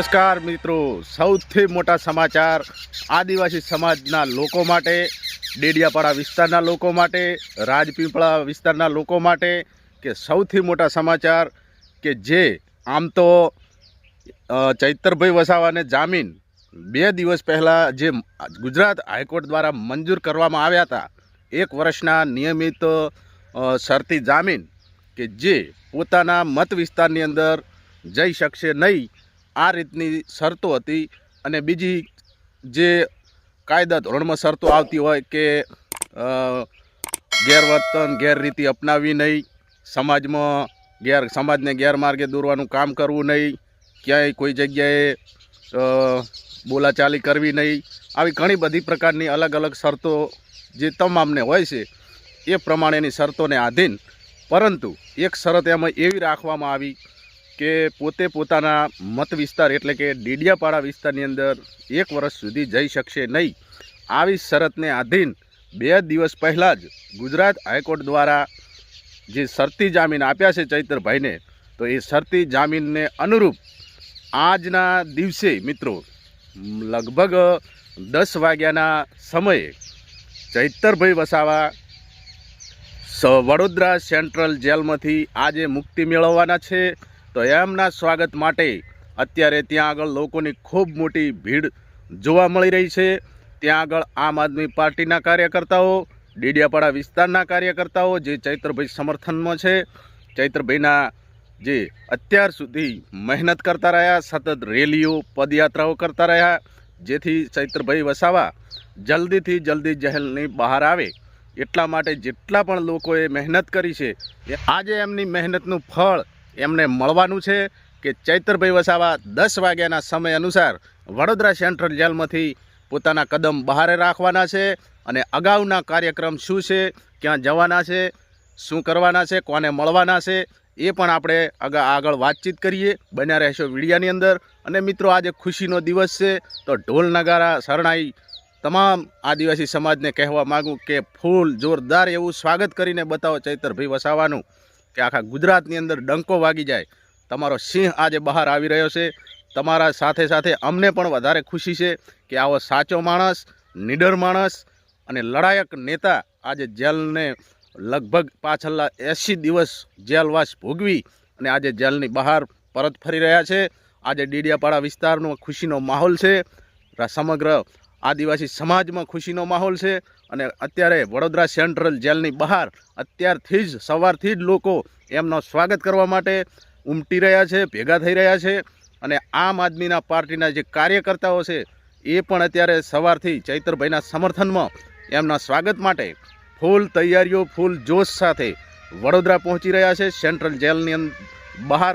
નમસ્કાર મિત્રો. સૌથી મોટા સમાચાર આદિવાસી સમાજના લોકો માટે, ડેડિયાપાડા વિસ્તારના લોકો માટે, રાજપીપળા વિસ્તારના લોકો માટે કે સૌથી મોટા સમાચાર કે જે આમ તો ચૈતરભાઈ વસાવાને જામીન બે દિવસ પહેલાં જે ગુજરાત હાઈકોર્ટ દ્વારા મંજૂર કરવામાં આવ્યા હતા, એક વર્ષના નિયમિત શરતી જામીન કે જે પોતાના મત વિસ્તારની અંદર જઈ શકશે નહીં આ રીતની શરતો હતી અને બીજી જે કાયદા ધોરણમાં શરતો આવતી હોય કે ગેરવર્તન, ગેરરીતિ અપનાવવી નહીં, સમાજમાં ગેર, સમાજને ગેરમાર્ગે દોરવાનું કામ કરવું નહીં, ક્યાંય કોઈ જગ્યાએ બોલાચાલી કરવી નહીં, આવી ઘણી બધી પ્રકારની અલગ અલગ શરતો જે તમામને હોય છે, એ પ્રમાણેની શરતોને આધીન. પરંતુ એક શરત એમાં એવી રાખવામાં આવી કે પોતે પોતાના મત વિસ્તાર એટલે કે ડીડિયાપાડા વિસ્તારની અંદર એક વર્ષ સુધી જઈ શકશે નહીં. આવી શરતને આધીન બે દિવસ પહેલાં જ ગુજરાત હાઈકોર્ટ દ્વારા જે શરતી જામીન આપ્યા છે ચૈતરભાઈને, તો એ શરતી જામીનને અનુરૂપ આજના દિવસે મિત્રો, લગભગ દસ વાગ્યાના સમયે ચૈતરભાઈ વસાવા વડોદરા સેન્ટ્રલ જેલમાંથી આજે મુક્તિ મેળવવાના છે. તો એમના સ્વાગત માટે અત્યારે ત્યાં આગળ લોકોની ખૂબ મોટી ભીડ જોવા મળી રહી છે. ત્યાં આગળ આમ આદમી પાર્ટીના કાર્યકર્તાઓ, ડેડિયાપાડા વિસ્તારના કાર્યકર્તાઓ જે ચૈત્રભાઈ સમર્થનમાં છે, ચૈત્રભાઈના જે અત્યાર સુધી મહેનત કરતા રહ્યા, સતત રેલીઓ, પદયાત્રાઓ કરતા રહ્યા, જેથી ચૈત્રભાઈ વસાવા જલ્દીથી જલ્દી જહેલની બહાર આવે. એટલા માટે જેટલા પણ લોકોએ મહેનત કરી છે આજે એમની મહેનતનું ફળ એમને મળવાનું છે કે ચૈતરભાઈ વસાવા દસ વાગ્યાના સમય અનુસાર વડોદરા સેન્ટ્રલ જેલમાંથી પોતાના કદમ બહાર રાખવાના છે અને અગાઉના કાર્યક્રમ શું છે, ક્યાં જવાના છે, શું કરવાના છે, કોને મળવાના છે, એ પણ આપણે આગળ વાતચીત કરીએ. બન્યા રહેશો વિડીયાની અંદર. અને મિત્રો, આજે ખુશીનો દિવસ છે, તો ઢોલ નગારા શરણાઈ તમામ આદિવાસી સમાજને કહેવા માગું કે ફૂલ જોરદાર એવું સ્વાગત કરીને બતાવો ચૈતરભાઈ વસાવાનું. કે આખા ગુજરાતની અંદર ડંકો વાગી જાય. તમારો સિંહ આજે બહાર આવી રહ્યો છે. તમારા સાથે સાથે અમને પણ વધારે ખુશી છે કે આવો સાચો માણસ, નીડર માણસ અને લડાયક નેતા આજે જેલને લગભગ પાછલા એંસી દિવસ જેલવાસ ભોગવી અને આજે જેલની બહાર પરત ફરી રહ્યા છે. આજે ડીડિયાપાડા વિસ્તારનો ખુશીનો માહોલ છે. સમગ્ર આદિવાસી સમાજમાં ખુશીનો માહોલ છે. અને અત્યારે વડોદરા સેન્ટ્રલ જેલની બહાર અત્યારથી જ સવારથી જ લોકો એમનો સ્વાગત કરવા માટે ઉમટી રહ્યા છે, ભેગા થઈ રહ્યા છે અને આમ આદમીના પાર્ટીના જે કાર્યકર્તાઓ છે એ પણ અત્યારે સવારથી ચૈતરભાઈના સમર્થનમાં એમના સ્વાગત માટે ફૂલ તૈયારીઓ, ફૂલ જોશ સાથે વડોદરા પહોંચી રહ્યા છે. સેન્ટ્રલ જેલની બહાર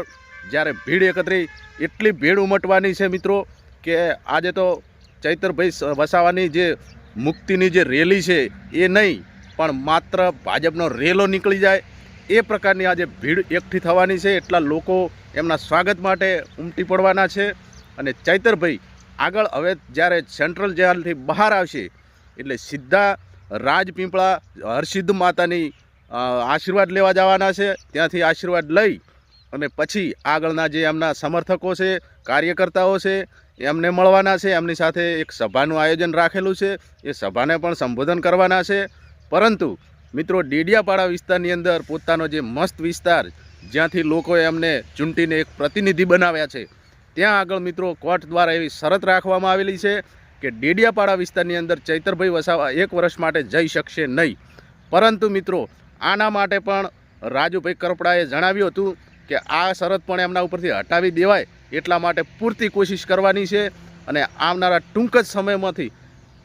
જ્યારે ભીડ એકત્રી, એટલી ભીડ ઉમટવાની છે મિત્રો કે આજે તો ચૈતરભાઈ વસાવાની જે મુક્તિની જે રેલી છે એ નહીં, પણ માત્ર ભાજપનો રેલો નીકળી જાય. એ પ્રકારની આજે ભીડ એકઠી થવાની છે. એટલા લોકો એમના સ્વાગત માટે ઉમટી પડવાના છે. અને ચૈતરભાઈ, આગળ હવે જ્યારે સેન્ટ્રલ જેલથી બહાર આવશે, એટલે સીધા રાજપીપળા હરસિદ્ધ માતાની આશીર્વાદ લેવા જવાના છે. ત્યાંથી આશીર્વાદ લઈ અને પછી આગળના જે એમના સમર્થકો છે, કાર્યકર્તાઓ છે એમને મળવાના છે, એમની સાથે એક સભાનું આયોજન રાખેલું છે, એ સભાને પણ સંબોધન કરવાના છે. પરંતુ મિત્રો, ડેડિયાપાડા વિસ્તારની અંદર પોતાનો જે મસ્ત વિસ્તાર, જ્યાંથી લોકોએ એમને ચૂંટીને એક પ્રતિનિધિ બનાવ્યા છે, ત્યાં આગળ મિત્રો કોર્ટ દ્વારા એવી શરત રાખવામાં આવેલી છે કે ડેડિયાપાડા વિસ્તારની અંદર ચૈતરભાઈ વસાવા એક વર્ષ માટે જઈ શકશે નહીં. પરંતુ મિત્રો, આના માટે પણ રાજુભાઈ કરપડાએ જણાવ્યું હતું કે આ શરત પણ એમના ઉપરથી હટાવી દેવાય. એટલા માટે પૂરતી કોશિશ કરવાની છે અને આવનારા ટૂંક જ સમયમાંથી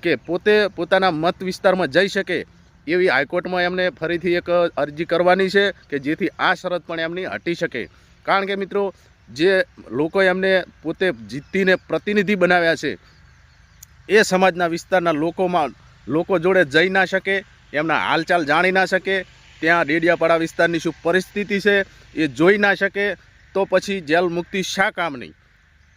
કે પોતે પોતાના મત વિસ્તારમાં જઈ શકે એવી હાઈકોર્ટમાં એમને ફરીથી એક અરજી કરવાની છે કે જેથી આ શરત પણ એમની હટી શકે. કારણ કે મિત્રો, જે લોકો એમને પોતે જીતીને પ્રતિનિધિ બનાવ્યા છે, એ સમાજના વિસ્તારના લોકોમાં લોકો જોડે જઈ ના શકે, એમના હાલચાલ જાણી ના શકે, ત્યાં ડેડિયાપાડા વિસ્તારની શું પરિસ્થિતિ છે એ જોઈ ના શકે તો પછી જેલ મુક્તિ શા કામની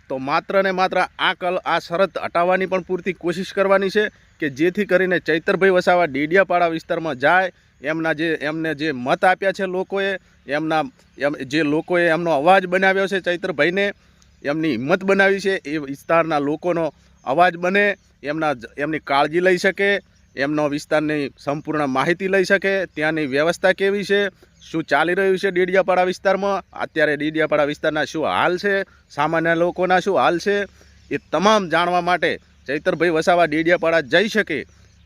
તો માત્ર ને માત્ર આ કલ, આ શરત હટાવવાની પણ પૂરતી કોશિશ કરવાની છે કે જેથી કરીને ચૈતરભાઈ વસાવા ડેડિયાપાડા વિસ્તારમાં જાય, એમના જે, એમને જે મત આપ્યા છે લોકોએ, એમના, એમ, જે લોકોએ એમનો અવાજ બનાવ્યો છે ચૈતરભાઈને, એમની હિંમત બનાવી છે, એ વિસ્તારના લોકોનો અવાજ બને, એમના એમની કાળજી લઈ શકે એમનો વિસ્તારની સંપૂર્ણ માહિતી લઈ શકે, ત્યાંની વ્યવસ્થા કેવી છે, શું ચાલી રહ્યું છે ડેડિયાપાડા વિસ્તારમાં, અત્યારે ડેડિયાપાડા વિસ્તારના શું હાલ છે, સામાન્ય લોકોના શું હાલ છે, એ તમામ જાણવા માટે ચૈતરભાઈ વસાવા ડેડિયાપાડા જઈ શકે,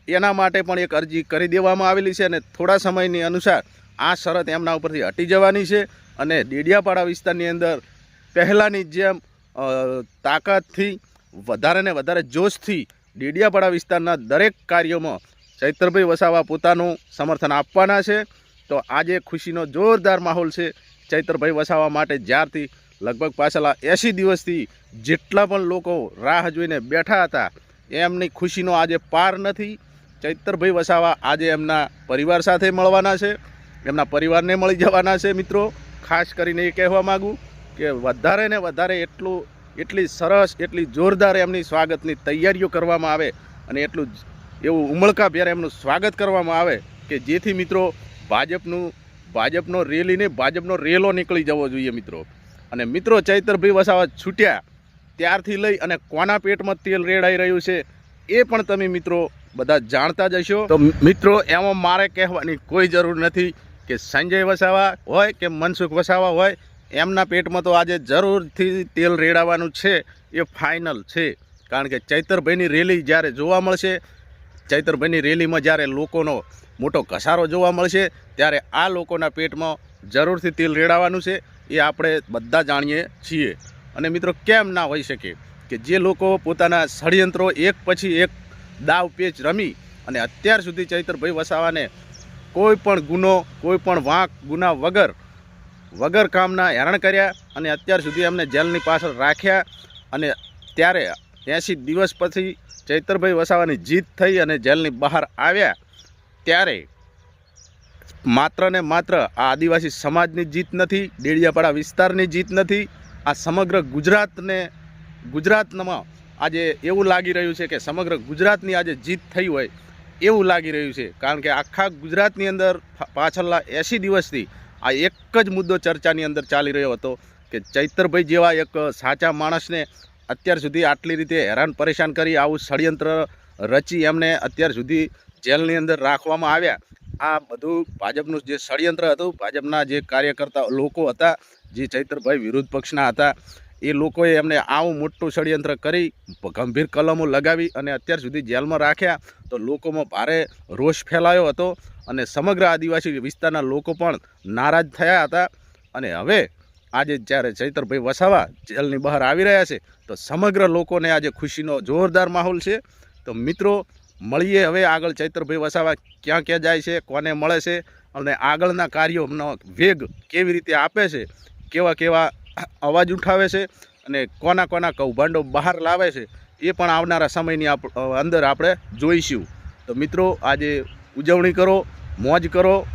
એના માટે પણ એક અરજી કરી દેવામાં આવેલી છે અને થોડા સમયની અનુસાર આ શરત એમના ઉપરથી હટી જવાની છે અને ડેડિયાપાડા વિસ્તારની અંદર પહેલાંની જેમ તાકાતથી વધારે ને વધારે જોશથી ડેડિયાપાડા વિસ્તારના દરેક કાર્યોમાં ચૈત્રભાઈ વસાવા પોતાનું સમર્થન આપવાના છે. તો આજે ખુશીનો જોરદાર માહોલ છે ચૈતરભાઈ વસાવા માટે. જ્યારથી લગભગ પાછલા એંસી દિવસથી જેટલા પણ લોકો રાહ જોઈને બેઠા હતા, એમની ખુશીનો આજે પાર નથી. ચૈતરભાઈ વસાવા આજે એમના પરિવાર સાથે મળવાના છે. એમના પરિવારને મળી જવાના છે મિત્રો. ખાસ કરીને એ કહેવા માગું કે વધારે ને વધારે એટલું એટલી સરસ, એટલી જોરદાર એમની સ્વાગતની તૈયારીઓ કરવામાં આવે અને એટલું એવું ઉમળકાભેર એમનું સ્વાગત કરવામાં આવે કે જેથી મિત્રો ભાજપનું, ભાજપનો રેલીને ભાજપનો રેલો નીકળી જવો જોઈએ મિત્રો. અને મિત્રો ચૈતરભાઈ વસાવા છૂટ્યા ત્યારથી લઈ અને કોના પેટમાં તેલ રેડાઈ રહ્યું છે એ પણ તમે મિત્રો બધા જાણતા જ હશો. તો મિત્રો, એમાં મારે કહેવાની કોઈ જરૂર નથી કે સંજય વસાવા હોય કે મનસુખ વસાવા હોય એમના પેટમાં તો આજે જરૂરથી તેલ રેડાવાનું છે. એ ફાઇનલ છે. કારણ કે ચૈતરભાઈની રેલી જ્યારે જોવા મળશે, ચૈતરભાઈની રેલીમાં જ્યારે લોકોનો મોટો ઘસારો જોવા મળશે, ત્યારે આ લોકોના પેટમાં જરૂરથી તેલ રેડાવાનું છે. એ આપણે બધા જાણીએ છીએ. અને મિત્રો, કેમ ના હોઈ શકે કે જે લોકો પોતાના ષડયંત્રો એક પછી એક દાવ પેચ રમી અને અત્યાર સુધી ચૈતરભાઈ વસાવાને કોઈ પણ ગુનો, કોઈ પણ વાંક, ગુના વગર વગર કામના હેરાન કર્યા અને અત્યાર સુધી અમને જેલની પાછળ રાખ્યા અને ત્યારે એંસી દિવસ પછી ચૈતરભાઈ વસાવાની જીત થઈ અને જેલની બહાર આવ્યા. ત્યારે માત્ર ને માત્ર આ આદિવાસી સમાજની જીત નથી, ડેડિયાપાડા વિસ્તારની જીત નથી, આ સમગ્ર ગુજરાતને, ગુજરાતમાં આજે એવું લાગી રહ્યું છે કે સમગ્ર ગુજરાતની આજે જીત થઈ હોય એવું લાગી રહ્યું છે. કારણ કે આખા ગુજરાતની અંદર પાછળના એંસી દિવસથી આ એક જ મુદ્દો ચર્ચાની અંદર ચાલી રહ્યો હતો કે ચૈતરભાઈ જેવા એક સાચા માણસને અત્યાર સુધી આટલી રીતે હેરાન પરેશાન કરી આવું ષડયંત્ર રચી એમને અત્યાર સુધી જેલની અંદર રાખવામાં આવ્યા. આ બધું ભાજપનું જે ષડયંત્ર હતું, ભાજપના જે કાર્યકર્તા લોકો હતા, જે ચૈતરભાઈ વિરોધ પક્ષના હતા, એ લોકોએ એમને આવું મોટું ષડયંત્ર કરી, ગંભીર કલમો લગાવી અને અત્યાર સુધી જેલમાં રાખ્યા. તો લોકોમાં ભારે રોષ ફેલાયો હતો. અને સમગ્ર આદિવાસી વિસ્તારના લોકો પણ નારાજ થયા હતા. અને હવે આજે જ્યારે ચૈતરભાઈ વસાવા જેલની બહાર આવી રહ્યા છે, તો સમગ્ર લોકોને આજે ખુશીનો જોરદાર માહોલ છે. તો મિત્રો, મળીએ હવે આગળ ચૈતરભાઈ વસાવા ક્યાં ક્યાં જાય છે, કોને મળે છે, અને આગળના કાર્યોનો વેગ કેવી રીતે આપે છે, કેવા કેવા અવાજ ઉઠાવે છે, અને કોના કોના કૌભાંડો બહાર લાવે છે, એ પણ આવનારા સમયની અંદર આપણે જોઈશું. તો મિત્રો, આજે ઉજવણી કરો, મોજ કરો.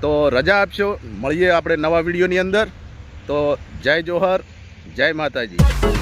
તો રજા આપશો. મળીએ આપણે નવા વિડીયોની અંદર. તો જય જોહર, જય માતાજી.